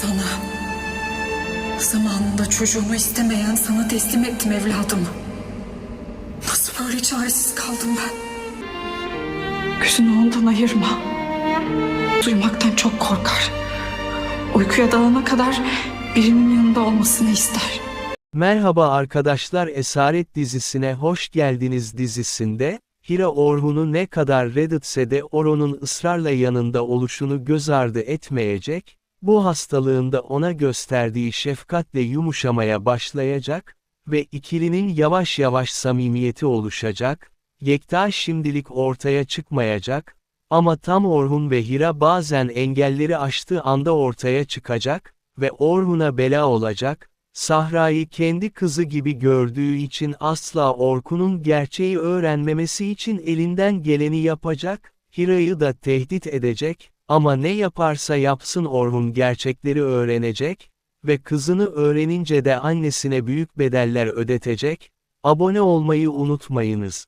Sana zamanında çocuğumu istemeyen sana teslim ettim evladımı. Nasıl böyle çaresiz kaldım ben? Gözünü ondan ayırma. Duymaktan çok korkar. Uykuya dalana kadar birinin yanında olmasını ister. Merhaba arkadaşlar Esaret dizisine hoş geldiniz dizisinde, Hira Orhun'u ne kadar reddetse de Orhun'un ısrarla yanında oluşunu göz ardı etmeyecek, bu hastalığında ona gösterdiği şefkatle yumuşamaya başlayacak ve ikilinin yavaş yavaş samimiyeti oluşacak, Yekta şimdilik ortaya çıkmayacak, ama tam Orhun ve Hira bazen engelleri aştığı anda ortaya çıkacak ve Orhun'a bela olacak, Sahra'yı kendi kızı gibi gördüğü için asla Orkun'un gerçeği öğrenmemesi için elinden geleni yapacak, Hira'yı da tehdit edecek, ama ne yaparsa yapsın Orhun gerçekleri öğrenecek ve kızını öğrenince de annesine büyük bedeller ödetecek, abone olmayı unutmayınız.